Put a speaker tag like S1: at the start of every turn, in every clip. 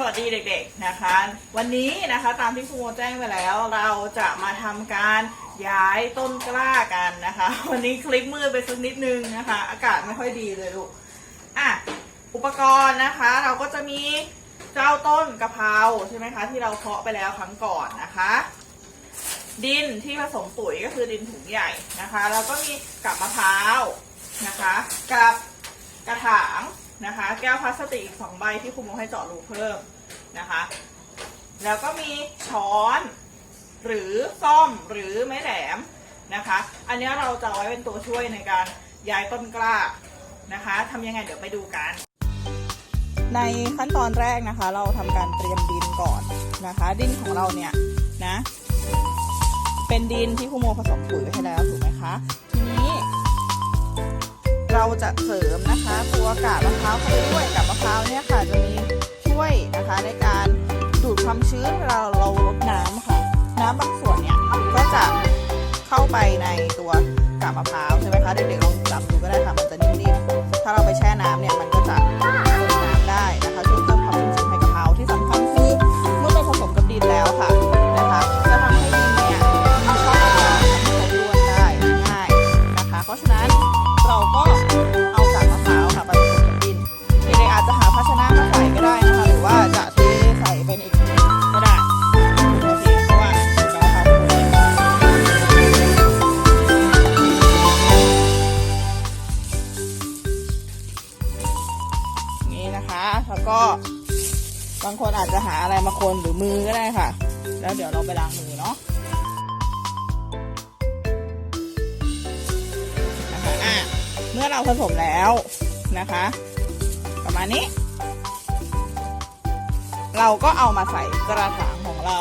S1: สวัสดีเด็กๆนะคะ วันนี้นะคะตามที่ครูโมแจ้งไปแล้ว เราจะมาทำการย้ายต้นกล้ากันนะคะ วันนี้คลิปมืดไปสักนิดนึงนะคะ อากาศไม่ค่อยดีเลยลูกอะอุปกรณ์นะคะ เราก็จะมีเจ้าต้นกะเพราใช่ไหมคะ ที่เราเพาะไปแล้วครั้งก่อนนะคะ ดินที่ผสมปุ๋ยก็คือดินถุงใหญ่นะคะ แล้วก็มีกับมะพร้าวนะคะ กับกระถาง นะคะ แก้วพลาสติกอีกสองใบที่ครูโมให้เจาะรูเพิ่มนะคะ แล้วก็มีช้อน หรือซ่อมหรือไม้แหลมนะคะ อันนี้เราจะเอาไว้เป็นตัวช่วยในการย้ายต้นกล้านะคะทำยังไงเดี๋ยวไปดูกัน ในขั้นตอนแรกนะคะ เราทำการเตรียมดินก่อนนะคะ ดินของเราเนี่ยนะ เป็นดินที่ครูโมผสมปุ๋ยไว้ให้แล้วถูกไหมคะ เราจะเสริมนะคะตัวกาบมะพร้าวเข้าไปด้วยกาบมะพร้าวเนี่ยค่ะจะมีช่วยนะคะในการดูดความชื้นเวลาเราลดน้ำค่ะ น้ำบางส่วนเนี่ยก็จะเข้าไปในตัวกาบมะพร้าวใช่ไหมคะเด็กๆลองจับดูก็ได้ค่ะมันจะนิ่มๆถ้าเราไปแช่น้ำเนี่ยมันก็จะลดน้ำได้นะคะช่วยเพิ่มความชุ่มชื้นให้กะเพราที่สำคัญคือเมื่อไปผสมกับดินแล้วค่ะนะคะจะทำให้ดินเนี่ยมีช่องว่างทำให้เขาร่วนได้ง่ายนะคะ เพราะฉะนั้นเราก็ แล้วก็บางคนอาจจะหาอะไรมาคนหรือมือก็ได้ค่ะ แล้วเดี๋ยวเราไปล้างมือเนาะนะคะอะเมื่อเราผสมแล้วนะคะ ประมาณนี้ เราก็เอามาใส่กระถางของเรา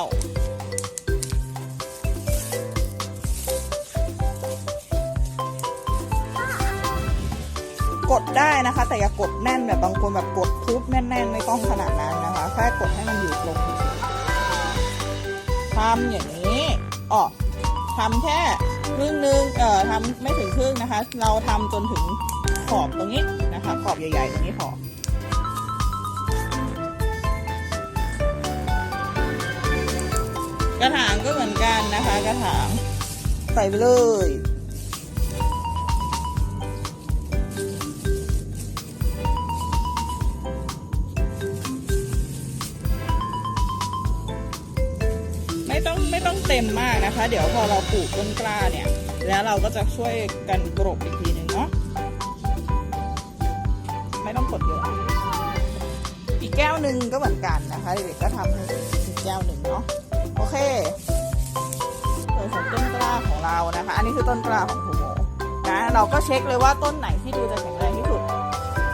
S1: กดได้นะคะ แต่อย่ากดแน่นแบบบางคนแบบกดทุบแน่นๆไม่ต้องขนาดนั้นนะคะ แค่กดให้มันอยู่ตรงๆทำอย่างนี้อ๋อทำแค่ครึ่งนึงเอ่อทำไม่ถึงครึ่งนะคะ เราทำจนถึงขอบตรงนี้นะคะ ขอบใหญ่ๆตรงนี้พอกระถางก็เหมือนกันนะคะ กระถางใส่เลย ไม่ต้องไม่ต้องเต็มมากนะคะ เดี๋ยวพอเราปลูกต้นกล้าเนี่ย แล้วเราก็จะช่วยกันกรบอีกทีหนึ่งเนาะไม่ต้องกดเยอะ อีกแก้วหนึ่งก็เหมือนกันนะคะเด็กๆก็ทำให้อีกแก้วหนึ่งเนาะโอเคส่วนของต้นกล้าของเรานะคะ อันนี้คือต้นกล้าของครูโมนะเราก็เช็คเลยว่าต้นไหนที่ดูจะแข็งแรงที่สุด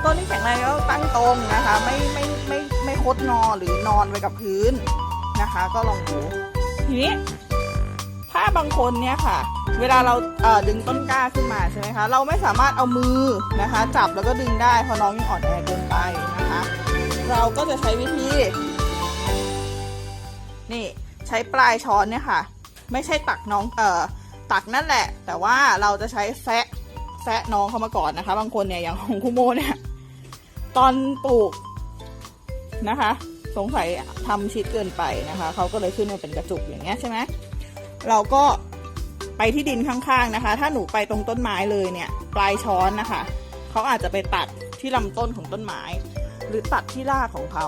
S1: ต้นที่แข็งแรงก็ตั้งตรงนะคะ ไม่ไม่ไม่ไม่คดงอหรือนอนไปกับพื้นนะคะ ก็ลองดู ทีนี้ถ้าบางคนเนี่ยค่ะ เวลาเราเดึงต้นกล้าขึ้นมาใช่ไหมคะ เราไม่สามารถเอามือนะคะ จับแล้วก็ดึงได้เพราะน้องยังอ่อนแอเกินไปนะคะ เราก็จะใช้วิธี นี่ใช้ปลายช้อนเนี่ยค่ะ ไม่ใช่ตักน้องเอ่อตักนั่นแหละ แต่ว่าเราจะใช้แซะแซะน้องเขามาก่อนนะคะ บางคนเนี่ยอย่างของคุโมเนี่ย ตอนปลูกนะคะ สงสัยทำชิดเกินไปนะคะเขาก็เลยขึ้นมาเป็นกระจุกอย่างเงี้ยใช่ไหมเราก็ไปที่ดินข้างๆนะคะ ถ้าหนูไปตรงต้นไม้เลยเนี่ย ปลายช้อนนะคะเขาอาจจะไปตัดที่ลำต้นของต้นไม้ หรือตัดที่รากของเขา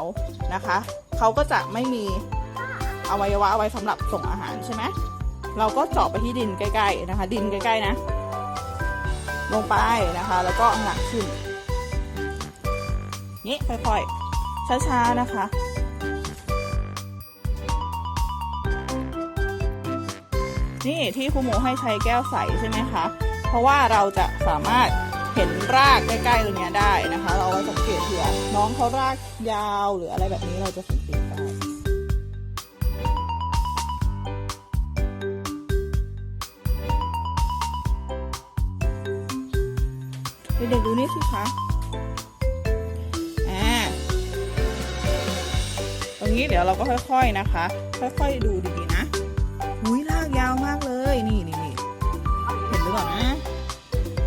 S1: นะคะเขาก็จะไม่มีอวัยวะเอาไว้สำหรับส่งอาหารใช่ไหมเราก็เจาะไปที่ดินใกล้ๆนะคะ ดินใกล้ๆนะ ลงไปนะคะ แล้วก็หงักขึ้นนี่ค่อยๆ ช้าๆนะคะ นี่ที่ครูหมูให้ใช้แก้วใสใช่ไหมคะ เพราะว่าเราจะสามารถเห็นรากใกล้ๆตรงนี้ได้นะคะ เราเอาไว้สังเกตเผื่อน้องเขารากยาวหรืออะไรแบบนี้เราจะสังเกตได้เด็กๆดูนี่สิคะ นี้เดี๋ยวเราก็ค่อยๆนะคะ ค่อยๆดูดีๆนะหุ้ยรากยาวมากเลยนี่นี่นี่เห็นหรือเปล่านะ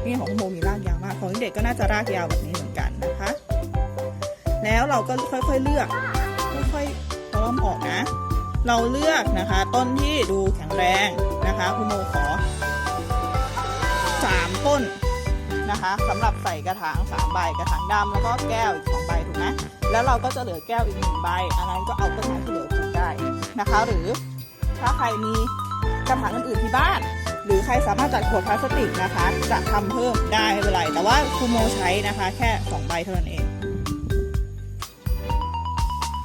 S1: นี่ของโมมีรากยาวมากของเด็กก็น่าจะรากยาวแบบนี้เหมือนกันนะคะ แล้วเราก็ค่อยๆเลือก ค่อยอมออกนะ เราเลือกนะคะ ต้นที่ดูแข็งแรงนะคะคุณโมขอสามต้นนะคะสำหรับใส่กระถางสามใบกระถางดำแล้วก็แก้วอีกสองใบถูกไหม แล้วเราก็จะเหลือแก้วอีกหนึ่งใบ อันนั้นก็เอาต้นไม้ที่เหลือปลูกได้นะคะ หรือถ้าใครมีกระถางอื่นๆที่บ้าน หรือใครสามารถจัดขวดพลาสติกนะคะ จะทำเพิ่มได้ไม่เป็นไร แต่ว่าครูโมใช้นะคะ แค่สองใบเท่านั้นเอง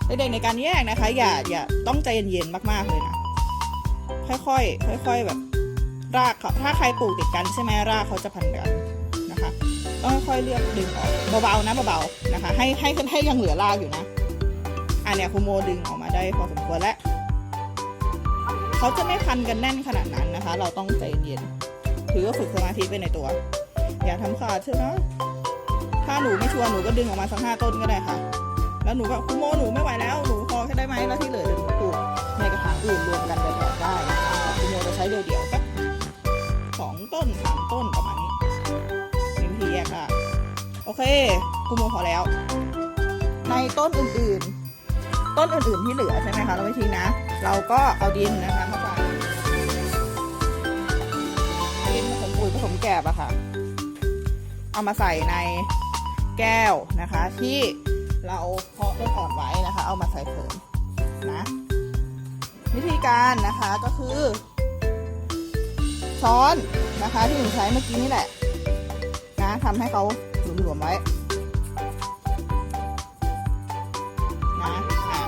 S1: เด็กๆในการแยกนะคะ อย่าอย่าต้องใจเย็นๆมากๆเลยนะค่อยๆค่อยๆแบบรากเขาถ้าใครปลูกติดกันใช่ไหมรากเขาจะพันกันนะคะ ต้องค่อยเลือกดึงออกเบาๆนะเบาๆนะคะ ให้ให้ให้ยังเหลือรากอยู่นะอันเนี้ยครูโมดึงออกมาได้พอสมควรแล้วเขาจะไม่พันกันแน่นขนาดนั้นนะคะ เราต้องใจเย็นถือว่าฝึกสมาธิไปในตัว อย่าทำขาดเชื่อนะถ้าหนูไม่ชัวร์หนูก็ดึงออกมาสักห้าต้นก็ได้ค่ะ แล้วหนูก็คุณโมหนูไม่ไหวแล้วหนูพอแค่ได้ไหมแล้วที่เหลือเดี๋ยวหนูปลูกในกระถางอื่นรวมกันไปแทนได้นะคะคุณโมจะใช้เดี่ยวๆสักสองต้นสามต้น เคคุณโมพอแล้ว ในต้นอื่นๆ ต้นอื่นๆที่เหลือใช่ไหมคะ เราวิธีนะ เราก็เอาดินนะคะเข้าไปดินผสมปุ๋ยผสมแกบอะค่ะ เอามาใส่ในแก้วนะคะ ที่เราเพาะต้นอ่อนไว้นะคะ เอามาใส่เสริมนะ วิธีการนะคะก็คือช้อนนะคะที่หนูใช้เมื่อกี้นี่แหละนะทำให้เขา หลวมไว้นะอะ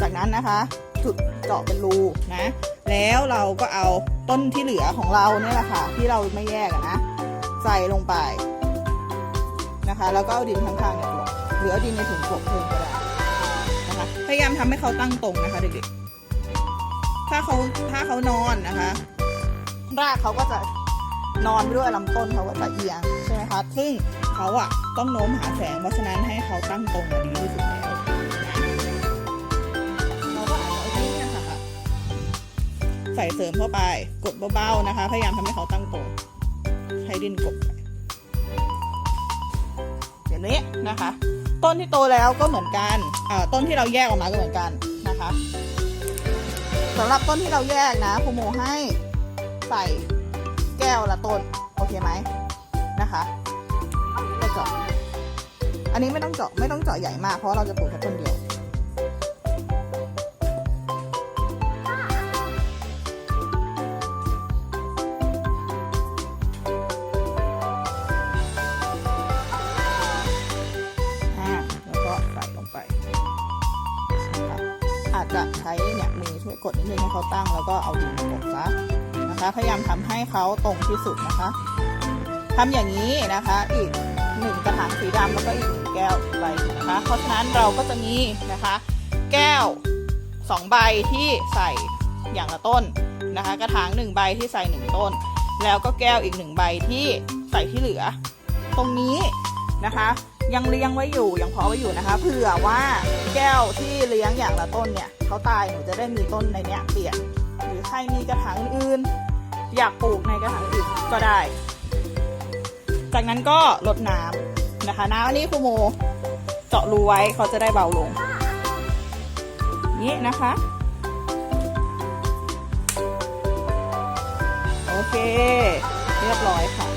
S1: จากนั้นนะคะ จุดเจาะเป็นรูนะ แล้วเราก็เอาต้นที่เหลือของเราเนี่ยแหละค่ะ ที่เราไม่แยกนะ ใส่ลงไปนะคะ แล้วก็เอาดินข้างๆเนี่ยกลบหรือเอาดินในถุงกลบเพิ่มก็ได้นะคะพยายามทำให้เขาตั้งตรงนะคะเด็กๆถ้าเขาถ้าเขานอนนะคะ รากเขาก็จะ นอนไปด้วยลำต้นเขาก็จะเอียงใช่ไหมคะซึ่งเขาอะต้องโน้มหาแสงเพราะฉะนั้นให้เขาตั้งตรงอะดีที่สุดแล้วเราก็อาจจะเอาที่เนี่ยค่ะใส่เสริมเข้าไปกดเบาๆนะคะ พยายามทำให้เขาตั้งตรงใช้ดินกบอย่างนี้นะคะ ต้นที่โตแล้วก็เหมือนกันต้นที่เราแยกออกมาก็เหมือนกันนะคะสำหรับต้นที่เราแยกนะครูโมให้ใส่ แก้วละต้น โอเคไหมนะคะก็เจาะอันนี้ไม่ต้องเจาะไม่ต้องเจาะใหญ่มากเพราะเราจะปลูกแค่ต้นเดียวอาแล้วก็ใส่ลงไปอาจจะใช้เนี่ยมือช่วยกดนิดนึงให้เขาตั้งแล้วก็เอาดินกดซะ นะคะ พยายามทำให้เขาตรงที่สุดนะคะทำอย่างนี้นะคะอีกหนึ่งกระถางสีดำแล้วก็อีกหนึ่งแก้วใบนะคะ เพราะฉะนั้นเราก็จะมีนะคะ แก้วสองใบที่ใส่อย่างละต้นนะคะ กระถางหนึ่งใบที่ใส่หนึ่งต้น แล้วก็แก้วอีกหนึ่งใบที่ใส่ที่เหลือ ตรงนี้นะคะยังเลี้ยงไว้อยู่ยังพาะไว้อยู่นะคะเผื่อว่าแก้วที่เลี้ยงอย่างละต้นเนี่ยเขาตายหนูจะได้มีต้นในเนี้ยเปลี่ยนหรือใครมีกระถางอื่น อยากปลูกในกระถางอื่นก็ได้ จากนั้นก็ลดน้ำนะคะ น้ำอันนี้ครูโมเจาะรูไว้เขาจะได้เบาลงนี่นะคะ โอเค เรียบร้อยค่ะ